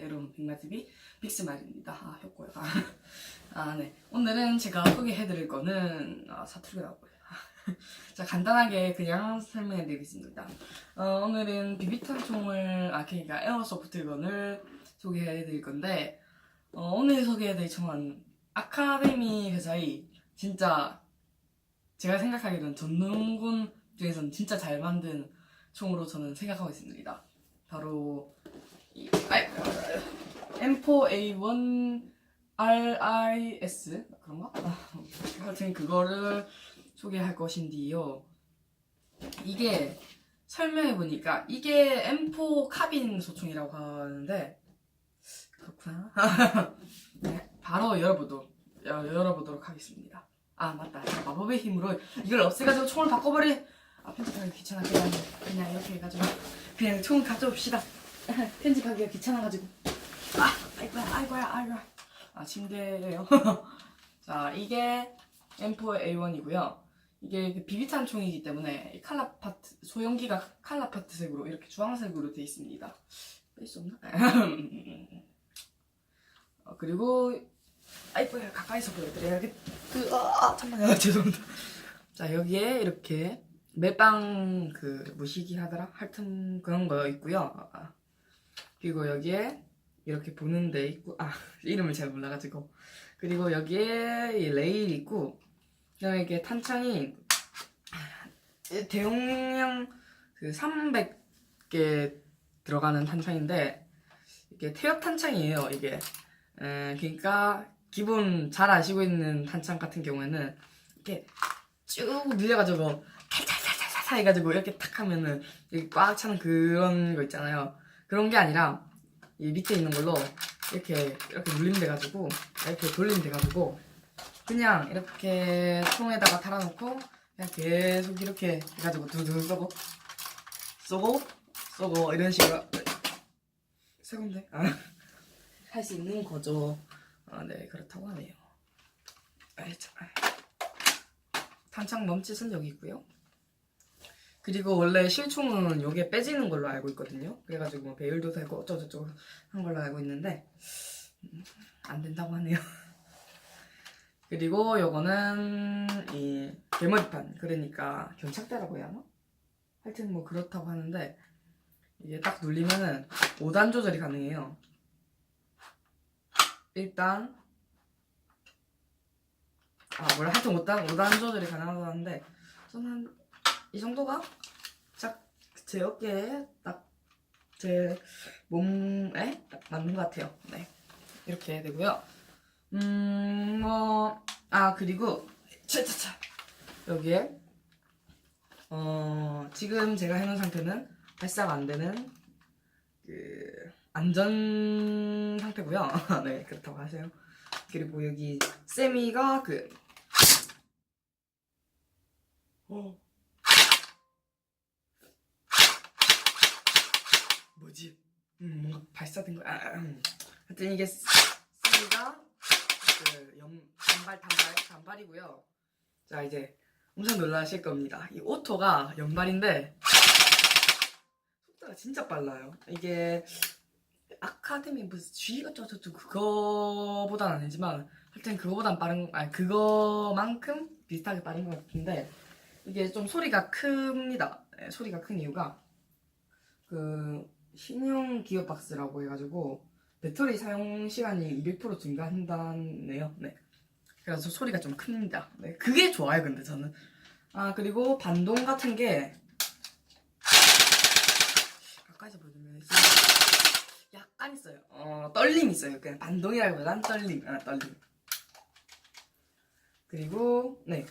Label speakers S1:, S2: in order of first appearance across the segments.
S1: 여러분 빅마TV 빅스마일입니다. 아 효과가 아네 오늘은 제가 소개해드릴 거는 아 사투리가 나고요. 자 간단하게 그냥 설명해드리겠습니다. 어, 오늘은 비비탄 총을 아 그러니까 에어소프트건을 소개해드릴 건데 어, 오늘 소개해드릴 총은 아카데미 회사의 진짜 제가 생각하기로는 전문군 중에서는 진짜 잘 만든 총으로 저는 생각하고 있습니다. 바로 M4A1 RIS 그런가? 아, 하여튼 그거를 소개할 것인데요. 이게 설명해 보니까 이게 M4 카빈 소총이라고 하는데 그렇구나. 네, 바로 열어보도록 여- 열어보도록 하겠습니다. 아 맞다. 마법의 힘으로 이걸 없애가지고 총을 바꿔버리. 아 편집하기 귀찮아 그냥 그냥 이렇게 해가지고 그냥 총 가져옵시다. 편집하기가 귀찮아가지고. 아 아이고야 아이고야 아이고야. 아 침대예요. 자 이게 M4A1이고요. 이게 그 비비탄 총이기 때문에 이 칼라 파트 소형기가 칼라 파트색으로 이렇게 주황색으로 되어 있습니다. 뺄 수 없나? 어, 그리고 아이고야 가까이서 보여드려야겠. 그 아, 잠깐만요 죄송합니다. 자 여기에 이렇게 멜빵 그 무시기 하더라 하여튼 그런 거 있고요. 아, 그리고 여기에 이렇게 보는 데 있고 아 이름을 잘 몰라가지고. 그리고 여기에 이 레일 있고 그다음에 이게 탄창이 대용량 그 300개 들어가는 탄창인데 이게 태엽 탄창이에요 이게. 에, 그러니까 기본 잘 아시고 있는 탄창 같은 경우에는 이렇게 쭉 늘려가지고 탈탈탈탈탈 해가지고 이렇게 탁 하면은 여기 꽉 차는 그런 거 있잖아요 그런 게 아니라 이 밑에 있는 걸로 이렇게 이렇게 눌리면 돼가지고 이렇게 돌리면 돼가지고 그냥 이렇게 통에다가 달아놓고 그냥 계속 이렇게 해가지고 두두 쏘고 쏘고 쏘고 이런 식으로 세 군데 할수 있는 거죠. 아, 네 그렇다고 하네요. 아이 참. 탄창 멈칫은 여기 있고요. 그리고 원래 실총은 요게 빼지는 걸로 알고 있거든요. 그래가지고 뭐 배율도 되고 어쩌고저쩌고 한 걸로 알고 있는데 음, 안 된다고 하네요. 그리고 요거는 이 개머리판 그러니까 견착대라고 해야 하나? 하여튼 뭐 그렇다고 하는데 이게 딱 눌리면은 5단 조절이 가능해요. 일단 아 뭐라 하여튼 5단 5단 조절이 가능하다고 하는데 저는 이 정도가 딱제 어깨에 딱 제 몸에 딱 맞는 것 같아요. 네 이렇게 되고요. 음, 뭐, 아, 그리고, 차차차. 여기에, 어, 지금 제가 해놓은 상태는 발사가 안 되는, 그, 안전 상태고요 네, 그렇다고 하세요. 그리고 여기, 세미가 그, 어. 뭐지? 음, 뭔가 발사된 거야. 아, 음. 하여튼 이게 세미가 그 연, 단발 단발 단발이고요. 자 이제 엄청 놀라실 겁니다. 이 오토가 연발인데 속도가 진짜 빨라요. 이게 아카데미 무슨 G가 저저저 그거보다는 아니지만 하여튼 그거보단 빠른 아니 그거만큼 비슷하게 빠른 것 같은데 이게 좀 소리가 큽니다. 네, 소리가 큰 이유가 그 신형 기어 박스라고 해가지고 배터리 사용 시간이 200% 증가한다네요. 네. 그래서 소리가 좀 큽니다. 네. 그게 좋아요, 근데 저는. 아, 그리고 반동 같은 게 가까이서 보여드리면 약간 있어요. 어, 떨림 있어요. 그냥 반동이라기보단 떨림. 아, 떨림. 그리고 네.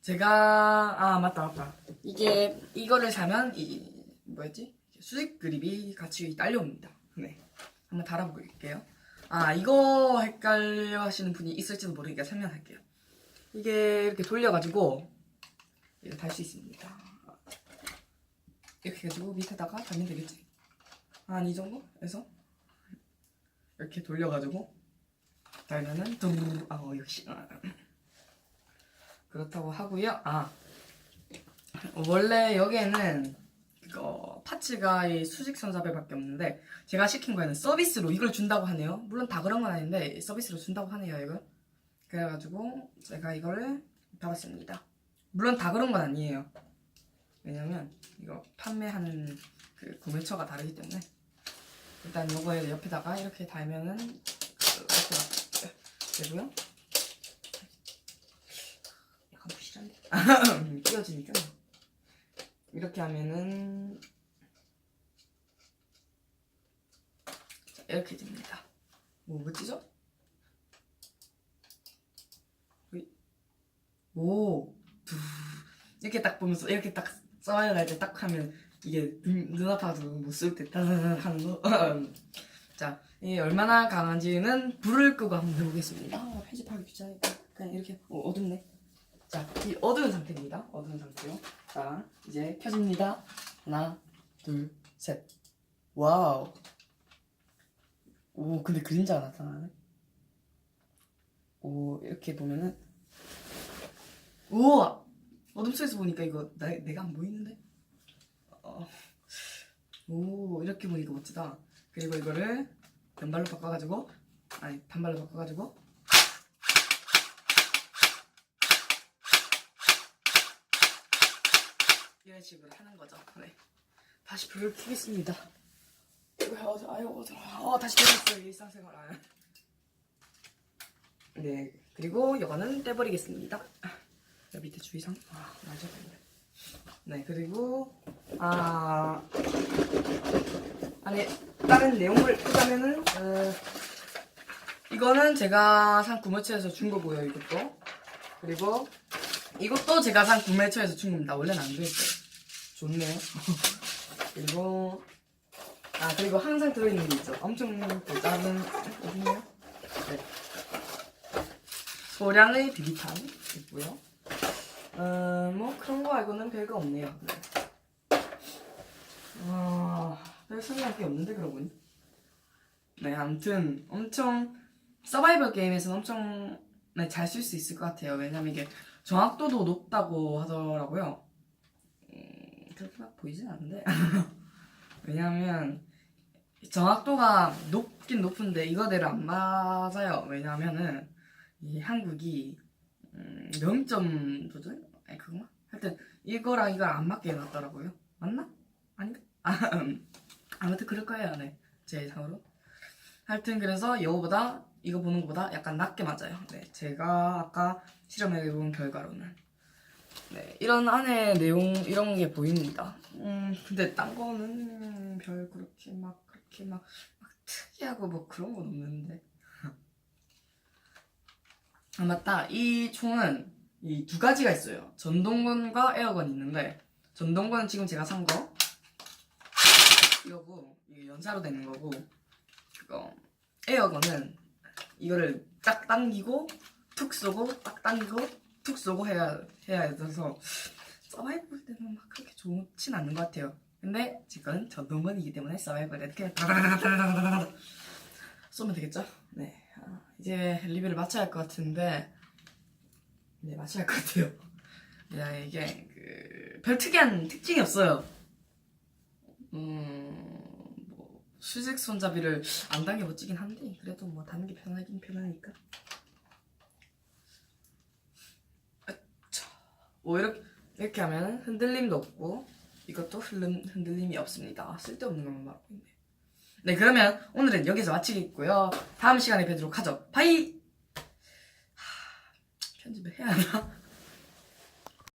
S1: 제가 아, 맞다, 맞다. 이게 이거를 사면 이 뭐였지? 수직 그립이 같이 딸려옵니다. 네. 한번 달아볼게요. 아, 이거 헷갈려 하시는 분이 있을지도 모르니까 설명할게요. 이게 이렇게 돌려가지고, 이렇게 달 수 있습니다. 이렇게 해가지고 밑에다가 달면 되겠지. 한 이 정도? 해서, 이렇게 돌려가지고, 달면은, 둥, 아, 어, 역시. 아, 그렇다고 하고요. 아, 원래 여기에는 이거 파츠가 이 수직 손잡이밖에 없는데 제가 시킨 거에는 서비스로 이걸 준다고 하네요. 물론 다 그런 건 아닌데 서비스로 준다고 하네요. 이걸 그래가지고 제가 이거를 받았습니다. 물론 다 그런 건 아니에요. 왜냐면 이거 판매하는 그 구매처가 다르기 때문에 일단 요거에 옆에다가 이렇게 달면은 이렇게 되고요.
S2: 약간 부실한데.
S1: 끼워지니까 이렇게 하면은 자, 이렇게 됩니다. 뭐? 으이. 오, 두 이렇게 딱 보면서 이렇게 딱 써야 할때 딱 하면 이게 눈, 눈 아파서 못쓸때 따다닥 하는 거. 자, 이 얼마나 강한지는 불을 끄고 한번 해보겠습니다. 아, 편집하기 귀찮으니까 그냥 이렇게 어, 어둡네. 자, 이 어두운 상태입니다. 어두운 상태요. 자, 이제 켜집니다. 하나, 둘, 셋. 와우. 오, 근데 그림자가 나타나네. 오, 이렇게 보면은. 우와! 어둠 속에서 보니까 이거 나, 내가 안 보이는데? 어. 오, 이렇게 보니까 멋지다. 그리고 이거를 왼발로 바꿔가지고, 아니, 단발로 바꿔가지고, 이런 식으로 하는 거죠. 네. 다시 불을 켜겠습니다. 왜 어디 아유 어디 어 다시 켜겠어요 일상생활. 아. 네 그리고 이거는 떼버리겠습니다. 여기 밑에 주의사항 아 맞아 네 그리고 아 안에 다른 내용을 보자면은 어, 이거는 제가 산 구매처에서 준 거고요 이것도 그리고 이것도 제가 산 구매처에서 준 겁니다. 원래는 안 그랬어요. 좋네요. 그리고 아 그리고 항상 들어있는 게 있죠. 엄청 그 작은 어디네요? 네. 소량의 비비탄 있고요. 어뭐 그런 거 말고는 별거 없네요. 네. 아별 설명할 게 없는데 그러고 보니. 네 아무튼 엄청 서바이벌 게임에서는 엄청 네, 잘 쓸 수 있을 것 같아요. 왜냐면 이게 정확도도 높다고 하더라고요. 음, 그렇게 막 보이진 않는데. 왜냐면 정확도가 높긴 높은데 이거대로 안 맞아요. 왜냐면은 이 한국이 음, 0점 조절? 아니 그건가? 하여튼 이거랑 이걸 안 맞게 해놨더라고요. 맞나? 아닌가? 아, 음. 아무튼 그럴 거예요. 네. 제 예상으로. 하여튼 그래서 이거보다 이거 보는 것보다 약간 낮게 맞아요. 네, 제가 아까 실험해 본 결과로는. 네 이런 안에 내용 이런 게 보입니다. 음 근데 딴 거는 별 그렇게 막 그렇게 막, 막 특이하고 뭐 그런 건 없는데. 아 맞다. 이 총은 이 두 가지가 있어요. 전동건과 에어건이 있는데 전동건은 지금 제가 산 거. 이거고 이게 연사로 되는 거고 그거. 에어건은 이거를 딱 당기고 툭 쏘고 딱 당기고 툭 쏘고 해야 해야 돼서 서바이벌 때는 막 그렇게 좋진 않는 것 같아요. 근데 지금 저 노먼이기 때문에 서바이벌 때 이렇게 쏘면 되겠죠? 네 아, 이제 리뷰를 마쳐야 할 것 같은데 네 마쳐야 할 것 같아요. 야 이게 그, 별 특이한 특징이 없어요. 음뭐 수직 손잡이를 안 당겨 못지긴 한데 그래도 뭐 다는 게 편하긴 편하니까. 뭐 이렇게 이렇게 하면 흔들림도 없고 이것도 흔들, 흔들림이 없습니다. 쓸데없는 것만 말하고 있네. 네 그러면 오늘은 여기서 마치겠고요. 다음 시간에 뵙도록 하죠. 바이. 하, 편집을 해야 하나?